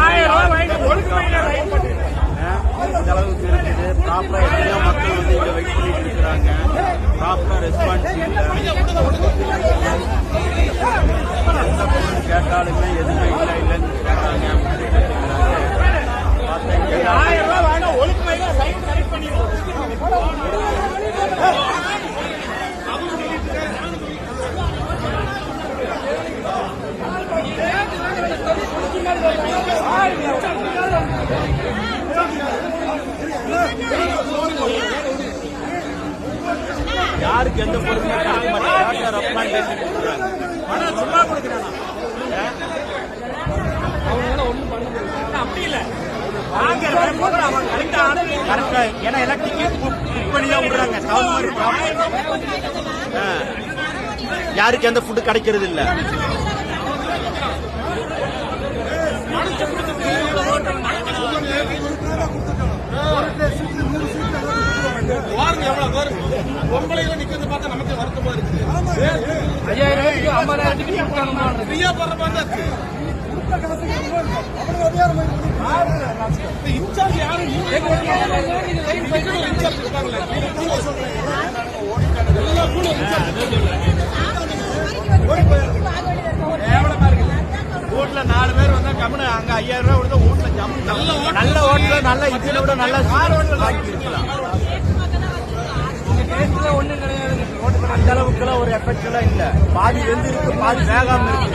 ஆயிரம் அளவுக்கு இருக்குது ப்ராப்பரா எத்தனையோ மக்கள் வந்து இங்க வெயிட் பண்ணிட்டு இருக்கிறாங்க ப்ராப்பரா ரெஸ்பான்ஸ் கேட்டாலுமே எதுவுமே இல்லை இல்லைன்னு சொல்றாங்க அப்படின்னு சொல்லிட்டு இருக்கிறாங்க. பார்த்தா இங்க எல்லாரும் ஆயிரம் ரூபாய் வாங்கினா ஒழுங்குமையில ரைட் கரெக்ட் பண்ணிருக்கோம் யாருக்கு எந்த பொறுமையும் கிடைக்க டாக்டர் ரப்மான் பேசிட்டு இருக்கிறாங்க பணம் சும்மா கொடுக்குறானா? அப்படி இல்ல. வாங்க போகிற கரெக்டா கரெக்டா. ஏன்னா எல்லாம் டிக்கெட் புக் பண்ணி தான் விடுறாங்க யாருக்கு எந்த ஃபுட்டு கிடைக்கிறது இல்லை பாருங்க எவ்வளவு பேர் பொம்பளையில நிக்கிறது பார்த்தா நமக்கு வருத்தமா இருக்கு. ஐயாயிரம் ஐம்பதாயிரம் ஃப்ரீயா போற மாதிரி தான் இருக்கு. இன்சார்ஜ் இருக்காங்களே எல்லா கூட நாலு பேர் வந்தா கம்முனு அங்க ஐயாயிரம் ரூபாய் கொடுத்தா வீட்டுல ஜம்மு நல்ல நல்ல ஹோட்டல நல்ல இதுல விட நல்ல கார் இருக்கலாம் அந்த அளவுக்குலாம் ஒரு எஃபெக்ட் எல்லாம் இல்ல. பாதி வெந்து இருக்கு பாதி வேகாம இருக்கு.